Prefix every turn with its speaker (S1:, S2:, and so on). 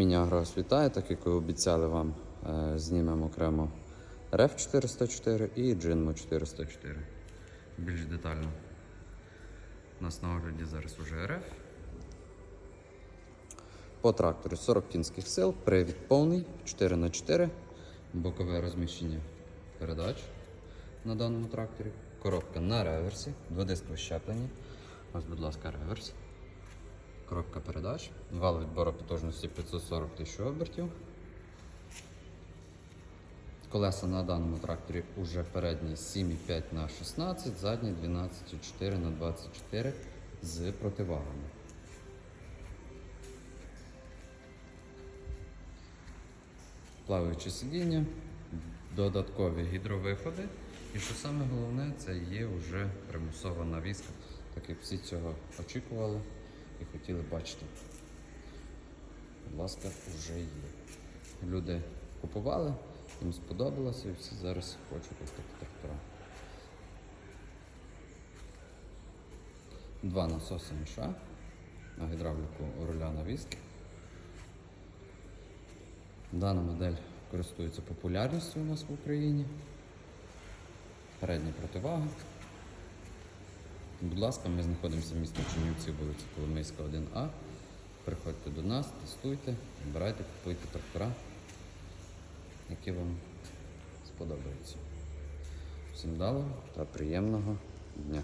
S1: Міні-агрос вітає, так як і обіцяли вам, е, знімемо окремо RF 404 і Jinmo 404. Більш детально. У нас на огляді зараз уже RF. По трактору 40 кінських сил, привід повний, 4х4, бокове розміщення передач на даному тракторі, коробка на реверсі, дводискове щеплення. Ось, будь ласка, реверс. Коробка передач, вал відбору потужності 540 тисяч обертів. Колеса на даному тракторі уже передні 7,5 на 16, задні 12,4 на 24 з противагами. Плаваюче сидіння, додаткові гідровиходи. І що саме головне, це є вже примусова навіска, так як всі цього очікували і хотіли бачити. Будь ласка, вже є. Люди купували, їм сподобалося і всі зараз хочуть ось такі трактора. Два насоси міша на гідравліку руля навіски. Дана модель користується популярністю у нас в Україні. Передня противага. Будь ласка, ми знаходимося в місті Чернівці, вулиця Коломийська, 1А. Приходьте до нас, тестуйте, обирайте, купуйте трактора, які вам сподобаються. Всім дало та приємного дня!